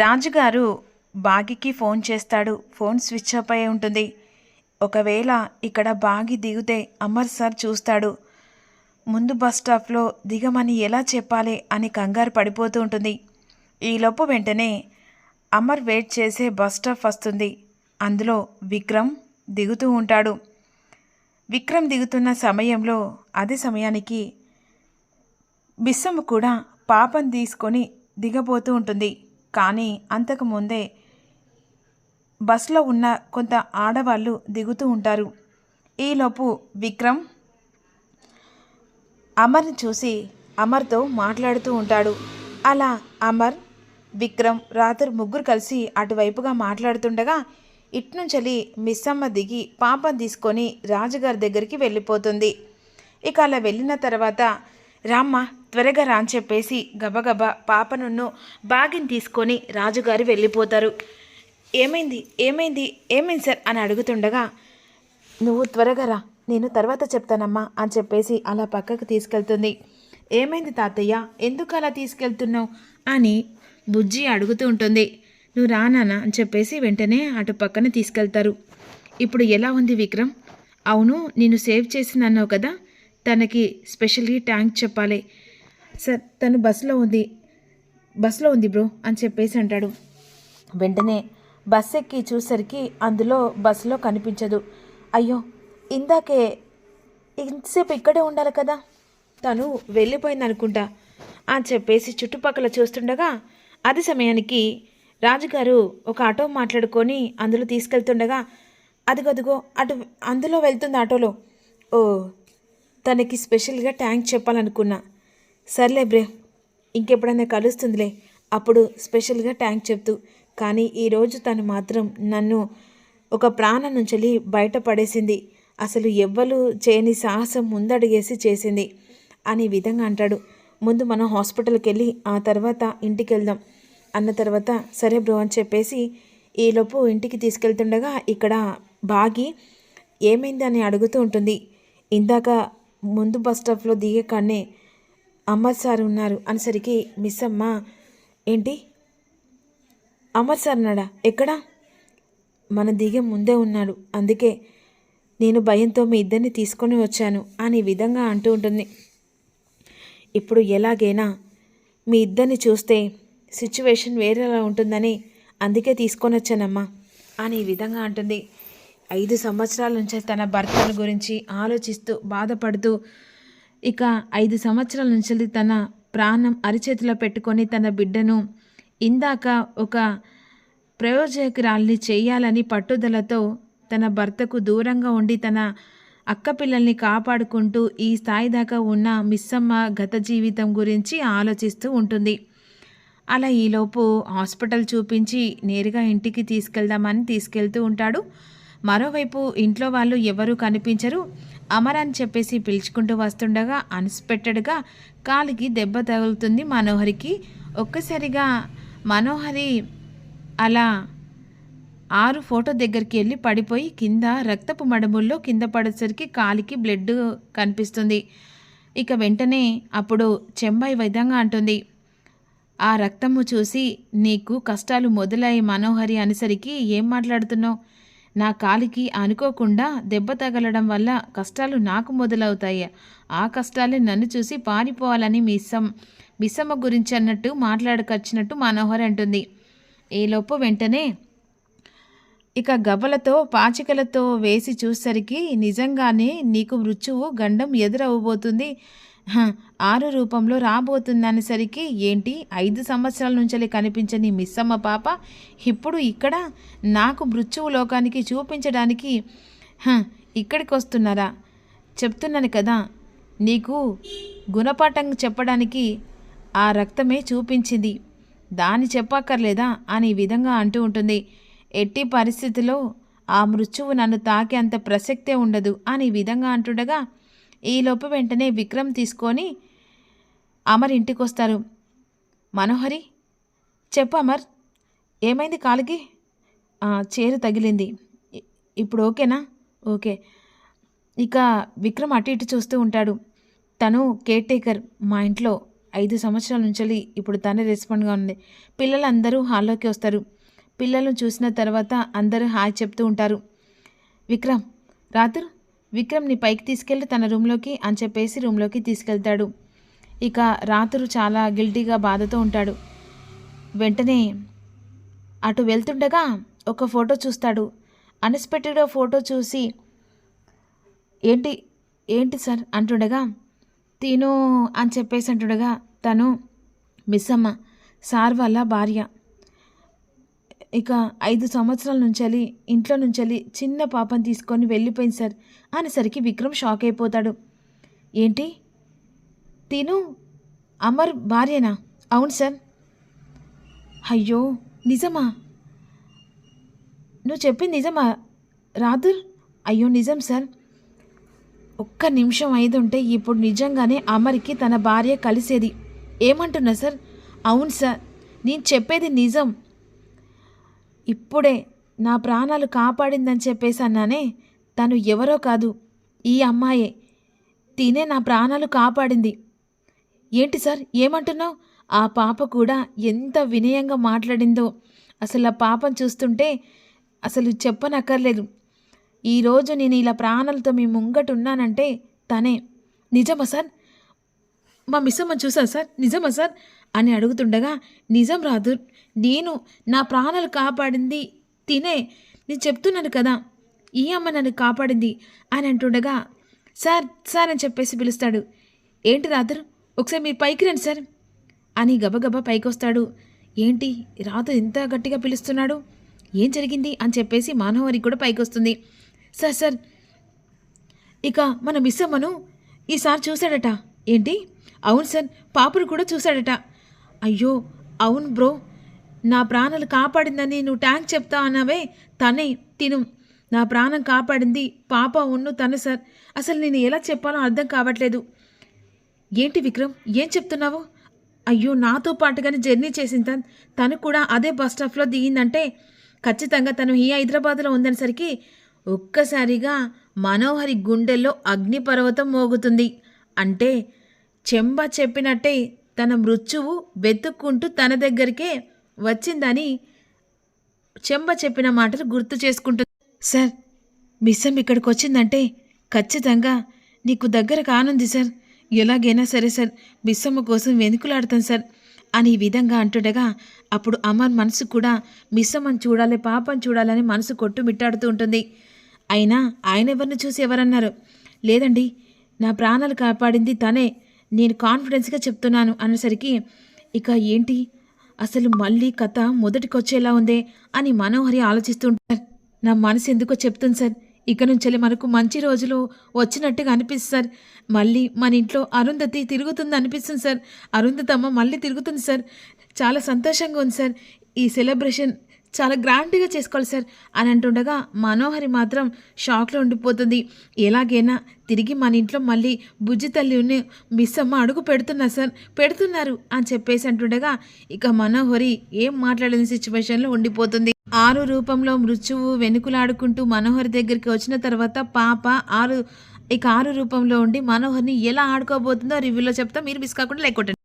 రాజుగారు బాగికి ఫోన్ చేస్తాడు. ఫోన్ స్విచ్ ఆఫ్ అయి ఉంటుంది. ఒకవేళ ఇక్కడ బాగి దిగితే అమర్ సార్ చూస్తాడు. ముందు బస్ స్టాప్లో దిగమని ఎలా చెప్పాలి అని కంగారు పడిపోతూ ఉంటుంది. ఈలోపు వెంటనే అమర్ వెయిట్ చేసే బస్ స్టాప్ వస్తుంది. అందులో విక్రమ్ దిగుతూ ఉంటాడు. విక్రమ్ దిగుతున్న సమయంలో అదే సమయానికి బిస్సమ్మ కూడా పాపం తీసుకొని దిగబోతూ ఉంటుంది. కానీ అంతకుముందే బస్సులో ఉన్న కొంత ఆడవాళ్ళు దిగుతూ ఉంటారు. ఈలోపు విక్రమ్ అమర్ని చూసి అమర్తో మాట్లాడుతూ ఉంటాడు. అలా అమర్ విక్రమ్ రాత్రి ముగ్గురు కలిసి అటువైపుగా మాట్లాడుతుండగా ఇట్నుంచెలి మిస్సమ్మ దిగి పాపం తీసుకొని రాజుగారి దగ్గరికి వెళ్ళిపోతుంది. ఇక అలా వెళ్ళిన తర్వాత రామ్మ త్వరగా రా అని చెప్పేసి గబగబా పాపనున్ను బాగిని తీసుకొని రాజుగారు వెళ్ళిపోతారు. ఏమైంది? ఏమైంది? ఏమైంది సార్? అని అడుగుతుండగా నువ్వు త్వరగా రా. నేను తర్వాత చెప్తానమ్మా అని చెప్పేసి అలా పక్కకు తీసుకెళ్తుంది. ఏమైంది తాతయ్య? ఎందుకు అలా తీసుకెళ్తున్నావు? అని బుజ్జి అడుగుతూ ఉంటుంది. నువ్వు రానానా అని చెప్పేసి వెంటనే అటు పక్కన తీసుకెళ్తారు. ఇప్పుడు ఎలా ఉంది విక్రమ్? అవును నేను సేవ్ చేసింది కదా. తనకి స్పెషల్లీ ట్యాంక్ చెప్పాలి. సార్ తను బస్సులో ఉంది. బస్సులో ఉంది బ్రో అని చెప్పేసి అంటాడు. వెంటనే బస్ ఎక్కి చూసరికి అందులో బస్సులో కనిపించదు. అయ్యో ఇందాకే ఇంతసేపు ఇక్కడే ఉండాలి కదా. తను వెళ్ళిపోయింది అనుకుంటా అని చెప్పేసి చుట్టుపక్కల చూస్తుండగా అది సమయానికి రాజుగారు ఒక ఆటో మాట్లాడుకొని అందులో తీసుకెళ్తుండగా అదిగదిగో అటు అందులో వెళ్తుంది ఆటోలో. ఓ తనకి స్పెషల్గా ట్యాంక్ చెప్పాలనుకున్నా. సర్లే బ్రే ఇంకెప్పుడైనా కలుస్తుందిలే. అప్పుడు స్పెషల్గా ట్యాంక్ చెప్తూ కానీ ఈరోజు తను మాత్రం నన్ను ఒక ప్రాణం నుంచి బయటపడేసింది. అసలు ఎవ్వరు చేయని సాహసం ముందడిగేసి చేసింది అని విధంగా అంటాడు. ముందు మనం హాస్పిటల్కి వెళ్ళి ఆ తర్వాత ఇంటికి వెళ్దాం అన్న తర్వాత సరే బ్రో అని చెప్పేసి ఈలోపు ఇంటికి తీసుకెళ్తుండగా ఇక్కడ బాగి ఏమైంది అని అడుగుతూ ఉంటుంది. ఇందాక ముందు బస్ స్టాప్లో దిగే కాడనే అమ్మర్ సార్ ఉన్నారు అనేసరికి మిస్ అమ్మ ఏంటి? అమర్ సార్ ఉన్నాడా? ఎక్కడా? మన దిగే ముందే ఉన్నాడు. అందుకే నేను భయంతో మీ ఇద్దరిని తీసుకొని వచ్చాను అని విధంగా అంటూ ఉంటుంది. ఇప్పుడు ఎలాగైనా మీ ఇద్దరిని చూస్తే సిచ్యువేషన్ వేరేలా ఉంటుందని అందుకే తీసుకొని వచ్చానమ్మా అని ఈ విధంగా అంటుంది. ఐదు సంవత్సరాల నుంచి తన భర్తల గురించి ఆలోచిస్తూ బాధపడుతూ ఇక ఐదు సంవత్సరాల నుంచి తన ప్రాణం అరిచేతిలో పెట్టుకొని తన బిడ్డను ఇందాక ఒక ప్రయోజకురాల్ని చేయాలని పట్టుదలతో తన భర్తకు దూరంగా ఉండి తన అక్క పిల్లల్ని కాపాడుకుంటూ ఈ స్థాయి దాకా ఉన్న మిస్సమ్మ గత జీవితం గురించి ఆలోచిస్తూ ఉంటుంది. అలా ఈలోపు హాస్పిటల్ చూపించి నేరుగా ఇంటికి తీసుకెళ్దామని తీసుకెళ్తూ ఉంటాడు. మరోవైపు ఇంట్లో వాళ్ళు ఎవరూ కనిపించరు. అమర్ అని చెప్పేసి పిలుచుకుంటూ వస్తుండగా అన్స్పెక్టెడ్గా కాలికి దెబ్బ తగులుతుంది మనోహరికి. ఒక్కసారిగా మనోహరి అలా ఆరు ఫోటో దగ్గరికి వెళ్ళి పడిపోయి కింద రక్తపు మడముల్లో కింద పడేసరికి కాలికి బ్లడ్ కనిపిస్తుంది. ఇక వెంటనే అప్పుడు చెంబై విధంగా అంటుంది. ఆ రక్తము చూసి నీకు కష్టాలు మొదలయ్యి మనోహరి అనేసరికి ఏం మాట్లాడుతున్నావు? నా కాలికి అనుకోకుండా దెబ్బ తగలడం వల్ల కష్టాలు నాకు మొదలవుతాయి. ఆ కష్టాలే నన్ను చూసి పారిపోవాలని మిస్సం మిస్సమ్మ గురించి అన్నట్టు మాట్లాడకొచ్చినట్టు మనోహర్ అంటుంది. ఈలోపు వెంటనే ఇక గవ్వలతో పాచికలతో వేసి చూసరికి నిజంగానే నీకు మృత్యువు గండం ఎదురవ్వబోతుంది. ఆరు రూపంలో రాబోతుందనేసరికి ఏంటి? ఐదు సంవత్సరాల నుంచి కనిపించని మిస్సమ్మ పాప ఇప్పుడు ఇక్కడ నాకు మృత్యువు లోకానికి చూపించడానికి ఇక్కడికి వస్తున్నారా చెప్తున్నాను కదా నీకు గుణపాఠం చెప్పడానికి ఆ రక్తమే చూపించింది. దాన్ని చెప్పక్కర్లేదా? అని ఈ విధంగా అంటూ ఉంటుంది. ఎట్టి పరిస్థితిలో ఆ మృత్యువు నన్ను తాకే అంత ప్రసక్తే ఉండదు అని విధంగా అంటుండగా ఈలోపు వెంటనే విక్రమ్ తీసుకొని అమర్ ఇంటికి వస్తారు మనోహరి చెప్పు అమర్ ఏమైంది కాలికి? చేరు తగిలింది. ఇప్పుడు ఓకేనా? ఓకే. ఇక విక్రమ్ అటు ఇటు చూస్తూ ఉంటాడు. తను కేర్ టేకర్ మా ఇంట్లో ఐదు సంవత్సరాల నుంచి ఇప్పుడు తనే రెస్పాండ్గా ఉంది. పిల్లలందరూ హాల్లోకి వస్తారు. పిల్లలను చూసిన తర్వాత అందరూ హాయ్ చెప్తూ ఉంటారు. విక్రమ్ రాత్రి విక్రమ్ని పైకి తీసుకెళ్ళి తన రూమ్లోకి అని చెప్పేసి రూమ్లోకి తీసుకెళ్తాడు. ఇక రాత్రు చాలా గిల్టీగా బాధతో ఉంటాడు. వెంటనే అటు వెళ్తుండగా ఒక ఫోటో చూస్తాడు. అన్ఎక్స్పెక్టెడ్ ఫోటో చూసి ఏంటి ఏంటి సార్? అంటుండగా తిను అని చెప్పేసి అంటుండగా తను మిస్ అమ్మ సార్ వాళ్ళ భార్య. ఇక ఐదు సంవత్సరాల నుంచి ఇంట్లో నుంచి చిన్న పాపం తీసుకొని వెళ్ళిపోయింది సార్. అనేసరికి విక్రమ్ షాక్ అయిపోతాడు. ఏంటి? తిను. అమర్ భార్యనా? అవును సార్. అయ్యో నిజమా? నువ్వు చెప్పింది నిజమా? రాదుర్ అయ్యో నిజం సార్. ఒక్క నిమిషం ఉంటే ఇప్పుడు నిజంగానే అమర్కి తన భార్య కలిసేది. ఏమంటున్నా సార్? అవును సార్. నేను చెప్పేది నిజం. ఇప్పుడే నా ప్రాణాలు కాపాడిందని చెప్పేసి అన్నానే తను ఎవరో కాదు ఈ అమ్మాయే. తినే నా ప్రాణాలు కాపాడింది. ఏంటి సార్ ఏమంటున్నావు? ఆ పాప కూడా ఎంత వినయంగా మాట్లాడిందో. అసలు ఆ పాపను చూస్తుంటే అసలు చెప్పనక్కర్లేదు. ఈరోజు నేను ఇలా ప్రాణాలతో మీ ముంగట ఉన్నానంటే తనే. నిజమా సార్? మా మిస్సమ్మ చూసా సార్? నిజమా సార్? అని అడుగుతుండగా నిజం రాదు. నేను నా ప్రాణాలు కాపాడింది తినే. నేను చెప్తున్నాను కదా ఈ అమ్మ నన్ను కాపాడింది అని అంటుండగా సార్ సార్ అని చెప్పేసి పిలుస్తాడు. ఏంటి రాత్రు ఒకసారి మీరు పైకి రండి సార్ అని గబగబా పైకి వస్తాడు ఏంటి? రాతు ఇంత గట్టిగా పిలుస్తున్నాడు? ఏం జరిగింది? అని చెప్పేసి మానవరికి కూడా పైకి వస్తుంది సార్ సార్ ఇక మన మిస్ అమ్మను ఈసారి చూశాడట. ఏంటి? అవును సార్ పాపను కూడా చూశాడట. అయ్యో అవును బ్రో. నా ప్రాణాలు కాపాడిందని నువ్వు ట్యాంక్ చెప్తా అన్నావే. తనే తిను. నా ప్రాణం కాపాడింది. పాప ఉన్ను తను సార్. అసలు నేను ఎలా చెప్పాలో అర్థం కావట్లేదు. ఏంటి విక్రమ్ ఏం చెప్తున్నావు? అయ్యో నాతో పాటుగానే జర్నీ చేసిన తను. తను కూడా అదే బస్ స్టాప్లో దిగిందంటే ఖచ్చితంగా తను ఈ హైదరాబాద్లో ఉందనేసరికి ఒక్కసారిగా మనోహరి గుండెల్లో అగ్నిపర్వతం మోగుతుంది. అంటే చెంబ చెప్పినట్టే తన మృత్యువు వెతుక్కుంటూ తన దగ్గరికే వచ్చిందని చెంబ చెప్పిన మాటలు గుర్తు చేసుకుంటుంది. సార్ మిస్సం ఇక్కడికి వచ్చిందంటే ఖచ్చితంగా నీకు దగ్గర కానుంది సార్. ఎలాగైనా సరే సార్ మిస్సమ్మ కోసం వెనుకలాడతాను సార్ అని ఈ విధంగా అంటుండగా అప్పుడు అమర్ మనసు కూడా మిస్సమ్మని చూడాలి పాపం చూడాలని మనసు కొట్టుమిట్టాడుతూ ఉంటుంది. అయినా ఆయన ఎవరిని చూసి ఎవరన్నారు? లేదండి నా ప్రాణాలు కాపాడింది తనే. నేను కాన్ఫిడెన్స్గా చెప్తున్నాను అనేసరికి ఇక ఏంటి? అసలు మళ్ళీ కథ మొదటికొచ్చేలా ఉందే అని మనోహరి ఆలోచిస్తుంటారు నా మనసు ఎందుకో చెప్తుంది సార్. ఇక నుంచి మనకు మంచి రోజులు వచ్చినట్టుగా అనిపిస్తుంది సార్. మళ్ళీ మన ఇంట్లో అరుంధతి తిరుగుతుంది అనిపిస్తుంది సార్. అరుంధతమ్మ మళ్ళీ తిరుగుతుంది సార్. చాలా సంతోషంగా ఉంది సార్. ఈ సెలబ్రేషన్ చాలా గ్రాండ్గా చేసుకోవాలి సార్ అని అంటుండగా మనోహరి మాత్రం షాక్లో ఉండిపోతుంది. ఎలాగైనా తిరిగి మన ఇంట్లో మళ్ళీ బుజ్జి తల్లిని మిస్ అమ్మ అడుగు పెడుతున్నారు సార్ పెడుతున్నారు అని చెప్పేసి అంటుండగా ఇక మనోహరి ఏం మాట్లాడని సిచ్యువేషన్లో ఉండిపోతుంది. ఆరు రూపంలో మృత్యువు వెనుకులాడుకుంటూ మనోహరి దగ్గరికి వచ్చిన తర్వాత పాప ఆరు ఇక ఆరు రూపంలో ఉండి మనోహర్ని ఎలా ఆడుకోబోతుందో రివ్యూలో చెప్తా మీరు మిస్ కాకుండా లేకొట్టండి